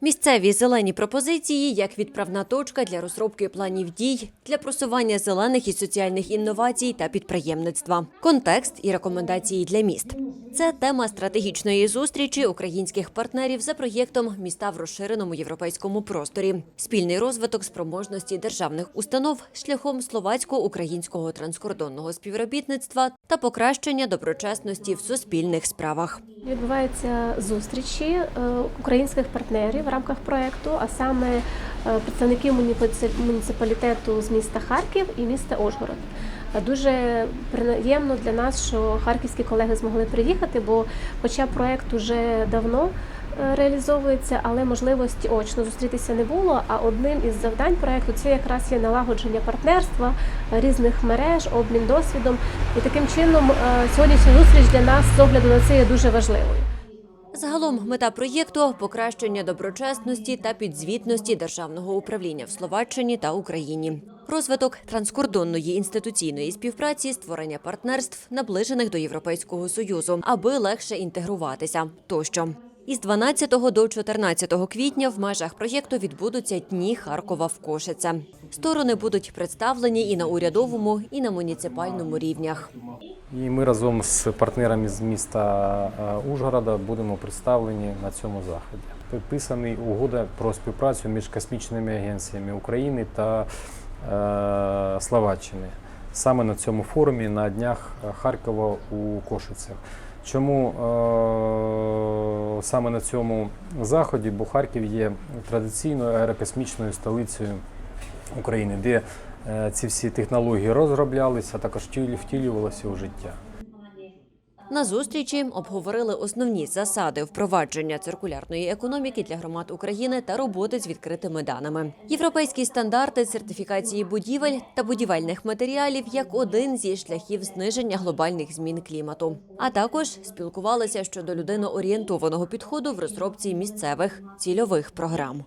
Місцеві зелені пропозиції як відправна точка для розробки планів дій для просування зелених і соціальних інновацій та підприємництва, контекст і рекомендації для міст. Це тема стратегічної зустрічі українських партнерів за проєктом Міста в розширеному європейському просторі, спільний розвиток спроможності державних установ шляхом словацько-українського транскордонного співробітництва та покращення доброчесності в суспільних справах. Відбуваються зустрічі е, українських партнерів в рамках проекту, а саме е, представників муніципалітету з міста Харків і міста Ожгород. Е, Дуже приємно для нас, що харківські колеги змогли приїхати, бо хоча проект уже давно реалізовується, але можливості очно зустрітися не було. А одним із завдань проекту це якраз є налагодження партнерства е, різних мереж, обмін досвідом. І таким чином е, сьогоднішня зустріч для нас з огляду на це є дуже важливою. Загалом мета проєкту покращення доброчесності та підзвітності державного управління в Словаччині та Україні, розвиток транскордонної інституційної співпраці, створення партнерств, наближених до Європейського союзу, аби легше інтегруватися тощо. Із 12 до 14 квітня в межах проєкту відбудуться дні Харкова в Кошице. Сторони будуть представлені і на урядовому, і на муніципальному рівнях. І ми разом з партнерами з міста е, Ужгорода будемо представлені на цьому заході. Підписаний угода про співпрацю між космічними агенціями України та е, Словаччини. Саме на цьому форумі на днях Харкова у Кошицях. Чому е, саме на цьому заході? Бо Харків є традиційною аерокосмічною столицею України, де е, ці всі технології розроблялися, а також втілю- втілювалися у життя. На зустрічі обговорили основні засади впровадження циркулярної економіки для громад України та роботи з відкритими даними, європейські стандарти сертифікації будівель та будівельних матеріалів як один зі шляхів зниження глобальних змін клімату. А також спілкувалися щодо людиноорієнтованого підходу в розробці місцевих цільових програм.